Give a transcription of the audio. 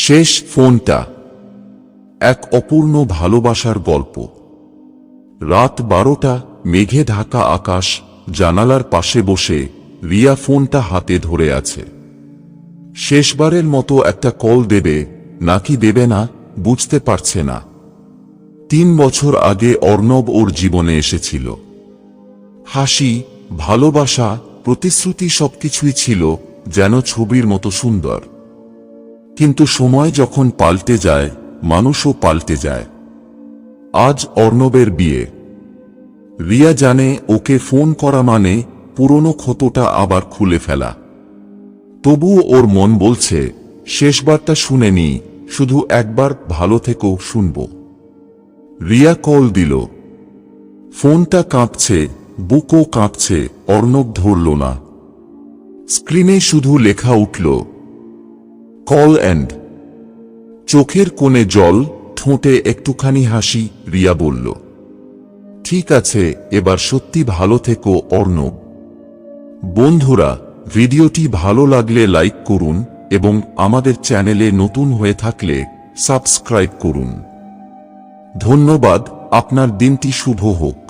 শেষ ফোনটা এক অপূর্ণ ভালোবাসার গল্প। রাত বারোটা, মেঘে ঢাকা আকাশ, জানালার পাশে বসে রিয়া ফোনটা হাতে ধরে আছে। শেষবারের মতো একটা কল দেবে, নাকি দেবে না, বুঝতে পারছে না। তিন বছর আগে অর্ণব ওর জীবনে এসেছিল। হাসি, ভালোবাসা, প্রতিশ্রুতি সবকিছুই ছিল যেন ছবির মতো সুন্দর। কিন্তু সময় যখন পাল্টে যায়, মানুষও পাল্টে যায়। আজ অর্ণবের বিয়ে। রিয়া জানে ওকে ফোন করা মানে পুরনো ক্ষতটা আবার খুলে ফেলা। তবুও ওর মন বলছে, শেষবারটা শুনেনি শুধু একবার ভালো থেকেও শুনব। রিয়া কল দিল। ফোনটা কাঁপছে, বুকও কাঁপছে, অর্ণব ধরল না। স্ক্রিনে শুধু লেখা উঠল কল অ্যান্ড। চোখের কোণে জল, ঠোঁটে একটুখানি হাসি, রিয়া বলল, ঠিক আছে, এবার সত্যি ভালো থেকো, অর্ণব। বন্ধুরা, ভিডিওটি ভালো লাগলে লাইক করুন এবং আমাদের চ্যানেলে নতুন হয়ে থাকলে সাবস্ক্রাইব করুন। ধন্যবাদ, আপনার দিনটি শুভ হোক।